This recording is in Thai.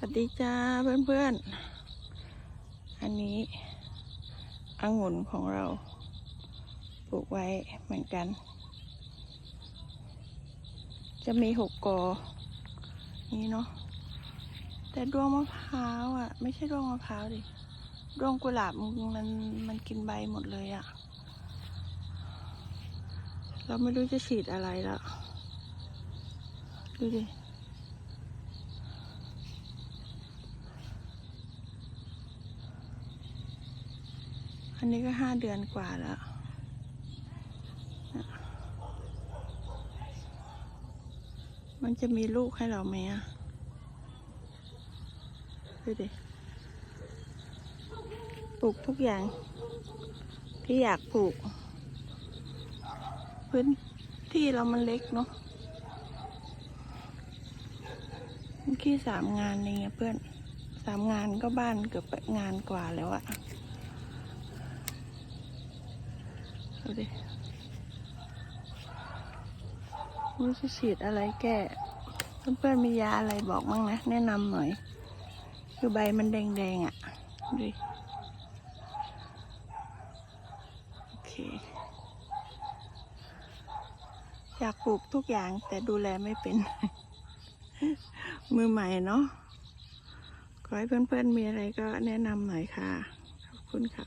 สวัสดีจ้าเพื่อนๆ อันนี้องุ่นของเราปลูกไว้เหมือนกัน จะมีหกกอ นี่เนาะ แต่ดวงมะพร้าวอะ ไม่ใช่ดวงมะพร้าวดิ ดวงกุหลาบมันมันกินใบหมดเลยอะ เราไม่รู้จะฉีดอะไรแล้ว ดูดิ อันนี้ก็ห้าเดือนกว่าแล้วมันจะมีลูกให้เราไหมอะดูดิปลูกทุกอย่าง ที่อยากปลูก พื้นที่เรามันเล็กเนาะมันแค่สามงานเองอะเพื่อน สามงานก็บ้านเกือบงานกว่าแล้วอะ ดูดิม่รู้จะฉีดอะไรแก้เพื่อนๆมียาอะไรบอกมั่งนะ แนะนำหน่อย คือใบมันแดงๆอะ่ะดูดิโอเค อยากปลูกทุกอย่างแต่ดูแลไม่เป็น มือใหม่เนาะขอให้เพื่อนๆมีอะไรก็แนะนำหน่อยค่ะ ขอบคุณค่ะ